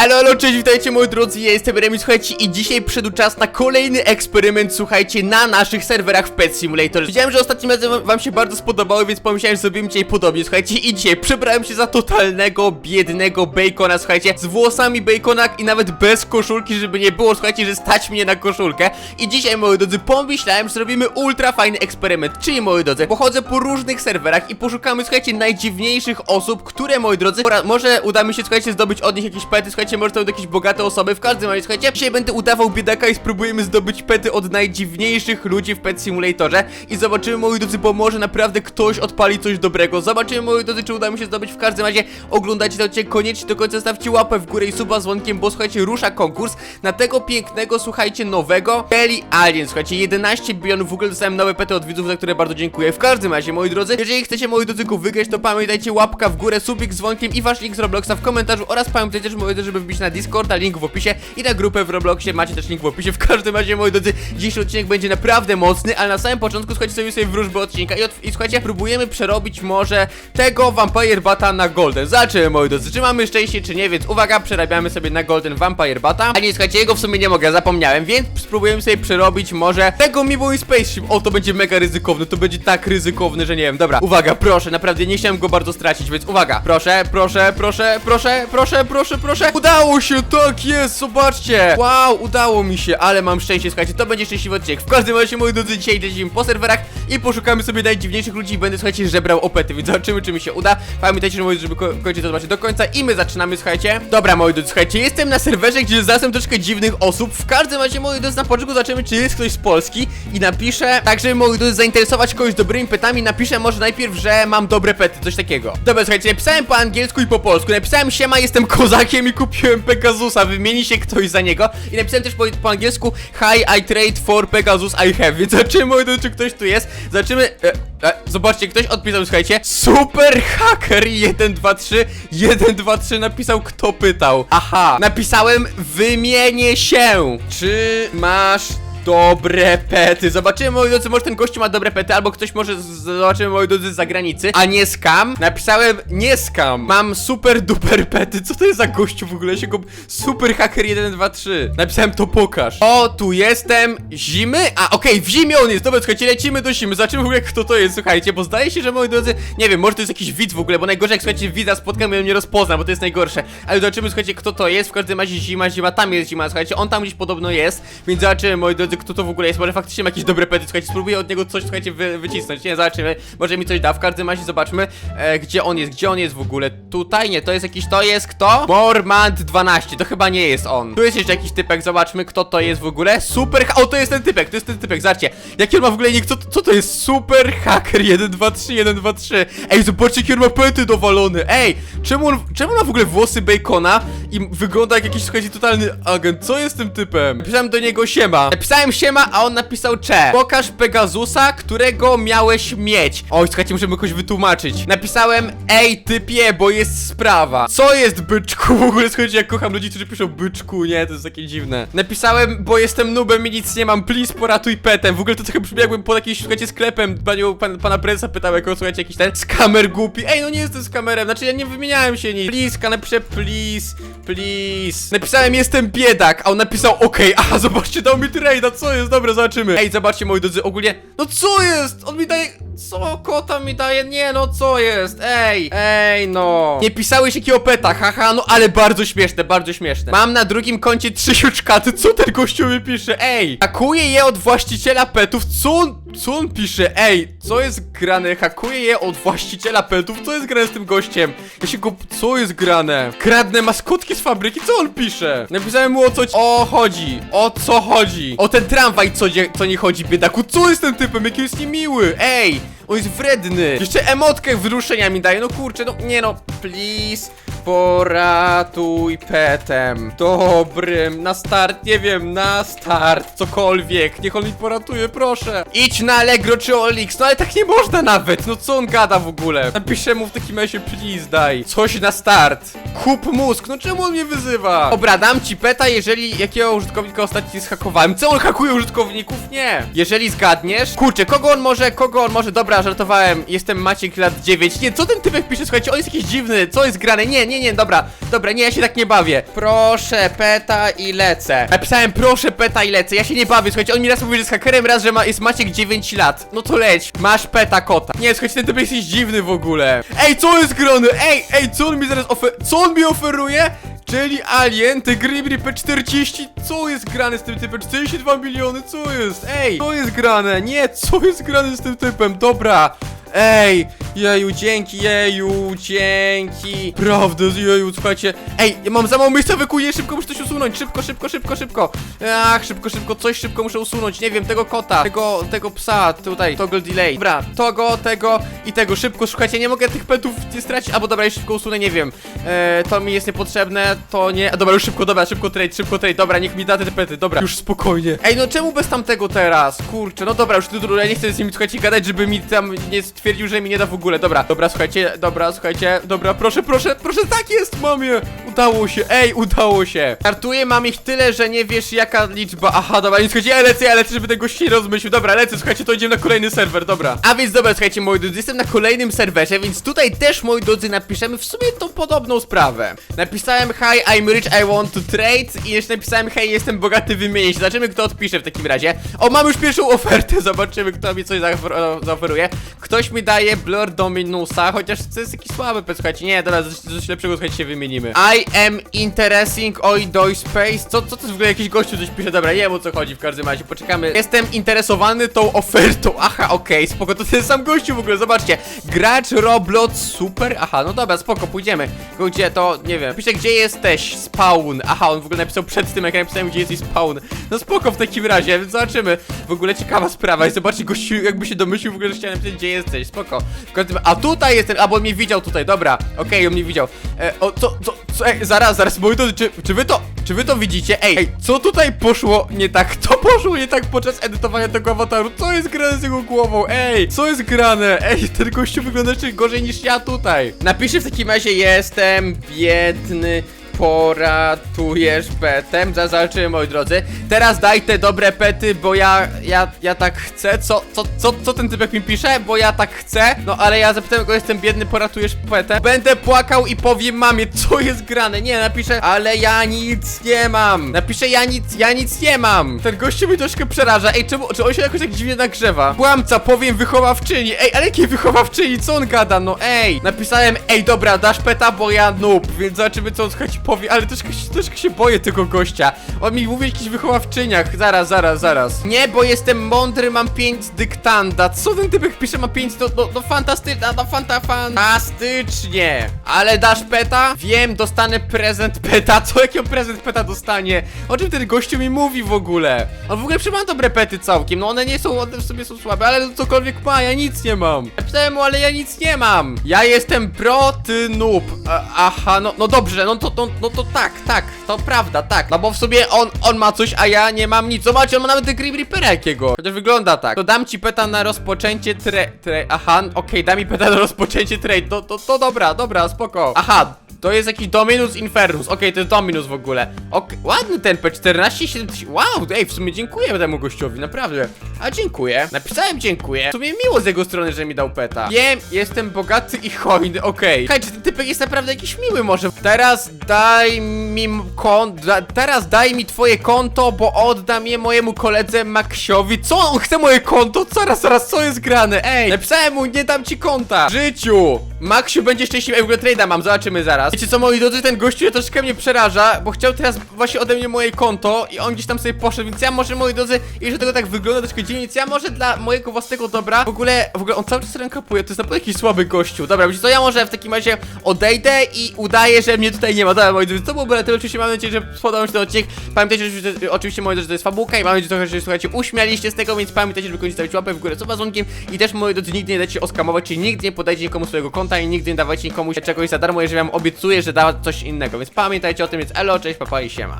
Elo, elo, cześć, witajcie moi drodzy, ja jestem Remi, słuchajcie i dzisiaj przyszedł czas na kolejny eksperyment, słuchajcie, na naszych serwerach w Pet Simulator. Widziałem, że ostatnim razem wam- się bardzo spodobało, więc pomyślałem, że zrobimy dzisiaj podobnie, słuchajcie I dzisiaj przebrałem się za totalnego, biednego bacona, słuchajcie Z włosami bacona i nawet bez koszulki, żeby nie było, słuchajcie, że stać mnie na koszulkę. I dzisiaj, moi drodzy, pomyślałem, że zrobimy ultra fajny eksperyment Czyli, moi drodzy, pochodzę po różnych serwerach i poszukamy, słuchajcie, najdziwniejszych osób, które, moi drodzy, może uda mi się, słuchajcie, zdobyć od nich jakieś pety, słuchajcie, może to będą jakieś bogate osoby, w każdym razie, słuchajcie, dzisiaj będę udawał biedaka i spróbujemy zdobyć pety od najdziwniejszych ludzi w Pet Simulatorze. I zobaczymy, moi drodzy, bo może naprawdę ktoś odpali coś dobrego, zobaczymy, moi drodzy, czy uda mi się zdobyć, w każdym razie oglądajcie to odcinek koniecznie do końca, stawcie łapę w górę i suba z dzwonkiem, bo słuchajcie, rusza konkurs na tego pięknego, słuchajcie, nowego Belly Alien, słuchajcie, 11 bilionów, w ogóle dostałem nowe pety od widzów, za które bardzo dziękuję, w każdym razie, moi drodzy, jeżeli chcecie, moi drodzy, wygrać, to pamiętajcie, łapka w górę, subik z dzwonkiem i wasz link z Robloxa w komentarzu oraz pamiętajcie, że moi drodzy, żeby wbić na Discorda, link w opisie i na grupę w Robloxie, macie też link w opisie, w każdym razie, moi drodzy, dzisiejszy odcinek będzie naprawdę mocny, ale na samym początku, słuchajcie, sobie sobie wróżby odcinka i, od, i słuchajcie, próbujemy przerobić może tego Vampire Bata na Golden, zobaczymy, moi drodzy, czy mamy szczęście, czy nie, więc uwaga, przerabiamy sobie na Golden Vampire Bata, a nie, słuchajcie, jego w sumie nie mogę, zapomniałem, więc spróbujemy sobie przerobić może tego Mi Boy Spaceship, o, to będzie mega ryzykowne, to będzie tak ryzykowne, że nie wiem, dobra, uwaga, proszę, naprawdę nie chciałem go bardzo stracić, więc uwaga, proszę, proszę, proszę, proszę, proszę, proszę, proszę, udało się, tak jest, zobaczcie, wow, udało mi się, ale mam szczęście, słuchajcie, to będzie szczęśliwy odcinek, w każdym razie, moi drodzy, dzisiaj lecimy po serwerach i poszukamy sobie najdziwniejszych ludzi i będę, słuchajcie, żebrał opety, więc zobaczymy, czy mi się uda, pamiętajcie, że moi żeby ko kończyć to zobaczyć do końca i my zaczynamy, słuchajcie, dobra, moi drodzy, słuchajcie, jestem na serwerze, gdzie znalazłem troszkę dziwnych osób, w każdym razie, moi drodzy, na początku zobaczymy, czy jest ktoś z Polski i napiszę, tak, żeby, moi drodzy, zainteresować kogoś dobrymi pytami, napiszę może najpierw, że mam dobre pety, coś takiego. Dobra, słuchajcie, napisałem po angielsku i po polsku, napisałem siema, jestem kozakiem i kupiłem Pegasusa, wymieni się ktoś za niego. I napisałem też po, po angielsku hi, I trade for Pegasus I have, więc zobaczymy, moi drodzy, czy ktoś tu jest, zobaczymy, e, e, zobaczcie, ktoś odpisał, słuchajcie, super hacker 123, 123 napisał, kto pytał, aha, napisałem wymienię się, czy masz dobre pety. Zobaczymy, moi drodzy, może ten gościu ma dobre pety, albo ktoś może, zobaczymy, moi drodzy, z zagranicy, a nie skam. Napisałem, nie skam, mam super duper pety. Co to jest za gościu w ogóle? Ja się go... Super hacker 1, 2, 3. Napisałem, to pokaż. O, tu jestem. Zimy? A, okej, w zimie on jest. Dobra, słuchajcie, lecimy do zimy. Zobaczymy w ogóle, kto to jest, słuchajcie, bo zdaje się, że, moi drodzy, nie wiem, może to jest jakiś widz w ogóle, bo najgorzej, jak, słuchajcie, widza spotkam i on mnie rozpozna, bo to jest najgorsze. Ale zobaczymy, słuchajcie, kto to jest. W każdym razie zima, zima, tam jest zima, słuchajcie, on tam gdzieś podobno jest, więc zobaczymy, moi drodzy, kto to w ogóle jest. Może faktycznie ma jakieś dobre pety, słuchajcie, spróbuję od niego coś, słuchajcie, wy, wycisnąć. Nie, zobaczymy, może mi coś da. W każdym razie zobaczmy, e, gdzie on jest, gdzie on jest w ogóle. Tutaj, nie, to jest jakiś, to jest kto? Mormant 12, to chyba nie jest on. Tu jest jeszcze jakiś typek, zobaczmy, kto to jest w ogóle. Super, o, to jest ten typek, to jest ten typek, zobaczcie. Jaki on ma w ogóle nick, co, co to jest? Super hacker 1, 2, 3, 1, 2, 3. Ej, zobaczcie, jaki on ma pety dowalony. Ej, czemu on, czemu on ma w ogóle włosy bacona i wygląda jak jakiś, słuchajcie, totalny agent? Co jest tym typem? Napisałem do niego siema. Napisałem siema, a on napisał cze. Pokaż Pegasusa, którego miałeś mieć. Oj, słuchajcie, muszę mu jakoś wytłumaczyć. Napisałem, ej, typie, bo jest sprawa. Co jest byczku? W ogóle, słuchajcie, jak kocham ludzi, którzy piszą byczku, nie? To jest takie dziwne. Napisałem, bo jestem nubem i nic nie mam, please poratuj petem. W ogóle to trochę brzmi jakbym pod jakimś, słuchajcie, sklepem panią, pan, pana prezesa pytał, jako, słuchajcie, jakiś ten skamer głupi. Ej, no nie jestem skamerem, znaczy ja nie wymieniałem się nic. Please, napiszę please, please. Napisałem, jestem biedak, a on napisał, okej, aha, zobaczcie, dał mi trade'a, co jest, dobra, zobaczymy. Ej, zobaczcie, moi drodzy, ogólnie, no co jest? On mi daje, co kota mi daje? Nie, no co jest? Ej, ej, no. Nie pisałeś jakiego peta, haha, no ale bardzo śmieszne, bardzo śmieszne. Mam na drugim koncie trzy siuczkaty, co ten gościu mi pisze? Ej, hakuję je od właściciela petów, co on, co on pisze? Ej, co jest grane? Hakuję je od właściciela petów, co jest grane z tym gościem? Ja się go, co jest grane? Kradnę maskotki z fabryki, co on pisze? Napisałem mu o co, o chodzi, o co chodzi? O ten tramwaj, co, nie- co nie chodzi, biedaku, co jest tym typem? Jaki jest niemiły, ej! On jest wredny. Jeszcze emotkę wzruszenia mi daje. No kurczę, no nie no. Please. Poratuj petem. Dobrym. Na start, nie wiem, na start. Cokolwiek. Niech on mi poratuje, proszę. Idź na Allegro czy Olix. No ale tak nie można nawet. No co on gada w ogóle? Napiszę mu w takim razie, please daj. Coś na start. Kup mózg. No czemu on mnie wyzywa? Dobra, dam ci peta, jeżeli jakiego użytkownika ostatnio zhakowałem. Co on hakuje użytkowników? Nie. Jeżeli zgadniesz. Kurczę, kogo on może, kogo on może. Dobra, żartowałem. Jestem Maciek lat 9. Nie, co ten typek pisze? Słuchajcie, on jest jakiś dziwny. Co jest grane? Nie, nie, nie, nie, dobra, dobra, nie, ja się tak nie bawię. Proszę, peta i lecę. Napisałem proszę, peta i lecę, ja się nie bawię, słuchajcie, on mi raz mówił, że jest hakerem, raz, że ma, jest Maciek 9 lat. No to leć, masz peta kota. Nie, słuchajcie, ten typ jest dziwny w ogóle. Ej, co jest grane? Ej, ej, co on mi zaraz ofer... Co on mi oferuje? Czyli Alien, te Grimry P40, co jest grane z tym typem? 42 miliony, co jest? Ej, co jest grane? Nie, co jest grane z tym typem? Dobra, Ej, jeju, dzięki, jeju, dzięki. Prawda, jeju, słuchajcie. Ej, ja mam za mało miejsca, wykuję, szybko muszę coś usunąć. Szybko, szybko, szybko, szybko. Ach, szybko, szybko, coś szybko muszę usunąć. Nie wiem, tego kota, tego, tego psa, tutaj, toggle delay. Dobra, tego, tego i tego, szybko, słuchajcie, nie mogę tych petów nie stracić. Albo dobra, już szybko usunę, nie wiem. E, to mi jest niepotrzebne, to nie. A dobra, już szybko, dobra, szybko trade, szybko trade. Dobra, niech mi da te pety, dobra, już spokojnie. Ej, no czemu bez tamtego teraz? Kurczę, no dobra, już tu, ja nie chcę z nimi, słuchajcie, gadać, żeby mi tam nie stwierdził, że mi nie da w ogóle. Dobra, dobra, słuchajcie, dobra, słuchajcie, dobra, proszę, proszę, proszę, tak jest, mamie! Udało się, ej, udało się. Startuję, mam ich tyle, że nie wiesz jaka liczba. Aha, dobra, nie słuchajcie, ja lecę, ja lecę, żeby ten gość się rozmyślił. Dobra, lecę, słuchajcie, to idziemy na kolejny serwer, dobra. A więc dobra, słuchajcie, moi drodzy, jestem na kolejnym serwerze, więc tutaj też, moi drodzy, napiszemy w sumie tą podobną sprawę. Napisałem, hi, I'm rich, I want to trade i jeszcze napisałem, hej, jestem bogaty, wymienię się. Zobaczymy, kto odpisze w takim razie. O, mam już pierwszą ofertę, zobaczymy, kto mi coś zaofer- zaoferuje. Ktoś mi daje Blur Dominusa, chociaż to jest jakiś słaby, pet, słuchajcie, nie, dobra, coś, coś lepszego, słuchajcie, się wymienimy. I am interesting, oi doi space, co, co to jest w ogóle jakiś gościu coś pisze, dobra, nie wiem o co chodzi w każdym razie, poczekamy. Jestem interesowany tą ofertą, aha, okej, spoko, to ten sam gościu w ogóle, zobaczcie. Gracz Roblox, super, aha, no dobra, spoko, pójdziemy. Gdzie to, nie wiem, pisze, gdzie jesteś, spawn, aha, on w ogóle napisał przed tym, jak ja napisałem, gdzie jesteś spawn. No spoko w takim razie, zobaczymy. W ogóle ciekawa sprawa i zobaczcie, gościu jakby się domyślił w ogóle, że chciałem napisać, gdzie jesteś, spoko. W każdym, a tutaj jestem, a bo on mnie widział tutaj, dobra, okej, on mnie widział. E, o, co, co, co, ej, zaraz, zaraz, moi drodzy, czy, czy wy to, czy wy to widzicie? Ej, ej, co tutaj poszło nie tak? To poszło nie tak podczas edytowania tego awataru, co jest grane z jego głową? Ej, co jest grane? Ej, ten gościu wygląda jeszcze gorzej niż ja tutaj. Napiszę w takim razie, jestem biedny poratujesz petem. Zaraz zobaczymy, moi drodzy. Teraz daj te dobre pety, bo ja, ja, ja tak chcę. Co, co, co, co ten typek mi pisze? Bo ja tak chcę. No ale ja zapytałem go, jestem biedny, poratujesz petem. Będę płakał i powiem mamie, co jest grane. Nie, napiszę, ale ja nic nie mam. Napiszę, ja nic, ja nic nie mam. Ten gościu mnie troszkę przeraża. Ej, czemu, czy on się jakoś tak dziwnie nagrzewa? Kłamca, powiem wychowawczyni. Ej, ale jakiej wychowawczyni? Co on gada? No ej. Napisałem, ej, dobra, dasz peta, bo ja noob. Więc zobaczymy, co on słuchajcie powie, ale troszkę, troszkę się boję tego gościa. On mi mówi o jakichś wychowawczyniach. Zaraz, zaraz, zaraz. Nie, bo jestem mądry, mam 5 dyktanda. Co ten typek pisze, ma 5? No, no, no fantastyczne, no fanta, fantastycznie. Ale dasz peta? Wiem, dostanę prezent peta. Co, jaki on prezent peta dostanie? O czym ten gościu mi mówi w ogóle? On w ogóle trzyma dobre pety całkiem. No one nie są, one w sobie są słabe, ale cokolwiek ma, ja nic nie mam. Napisałem ale ja nic nie mam. Ja jestem pro, ty noob. A, aha, no, no dobrze, no to, no, no to tak, tak, to prawda, tak. No bo w sobie on, on ma coś, a ja nie mam nic. Zobaczcie, on ma nawet Grim Reapera jakiego. Chociaż wygląda tak. To dam ci peta na rozpoczęcie tre... tre aha, okej, daj mi peta na rozpoczęcie trade. To, to, to dobra, dobra, spoko. Aha, to jest jakiś Dominus Infernus. Okej, to jest Dominus w ogóle. Okej, ładny ten P14, 7000. Wow, ej, w sumie dziękuję temu gościowi, naprawdę. A dziękuję. Napisałem dziękuję. W sumie miło z jego strony, że mi dał peta. Wiem, jestem bogaty i hojny, okej. Hej, czy ten typek jest naprawdę jakiś miły może? Teraz daj mi konto, teraz daj mi twoje konto, bo oddam je mojemu koledze Maxiowi. Co on chce moje konto? Zaraz, zaraz, co jest grane? Ej, napisałem mu, nie dam ci konta. W życiu. Maxiu będzie szczęśliwy. W ogóle trade'a mam, zobaczymy zaraz. Wiecie co, moi drodzy, ten gościu troszkę mnie przeraża, bo chciał teraz właśnie ode mnie moje konto i on gdzieś tam sobie poszedł, więc ja może, moi drodzy, i że tego tak wygląda troszkę dziwnie, więc ja może dla mojego własnego dobra, w ogóle, w ogóle on cały czas rękapuje, to jest naprawdę jakiś słaby gościu. Dobra, wiecie co, ja może w takim razie odejdę i udaję, że mnie tutaj nie ma. Dobra, moi drodzy, to byłoby na tyle, oczywiście mam nadzieję, że spodobał mi się ten odcinek. Pamiętajcie, że że- oczywiście, moi drodzy, że to jest fabułka i mam nadzieję, że trochę się, słuchajcie, uśmialiście z tego, więc pamiętajcie, żeby koniecznie stawić łapę w górę, co dzwonkiem i też, moi drodzy, nigdy nie dajcie oskamować, czyli nigdy nie podajcie nikomu swojego konta i nigdy nie dawajcie nikomu czegoś za darmo, jeżeli obiecuję, że da coś innego, więc pamiętajcie o tym, więc elo, cześć, papa i siema.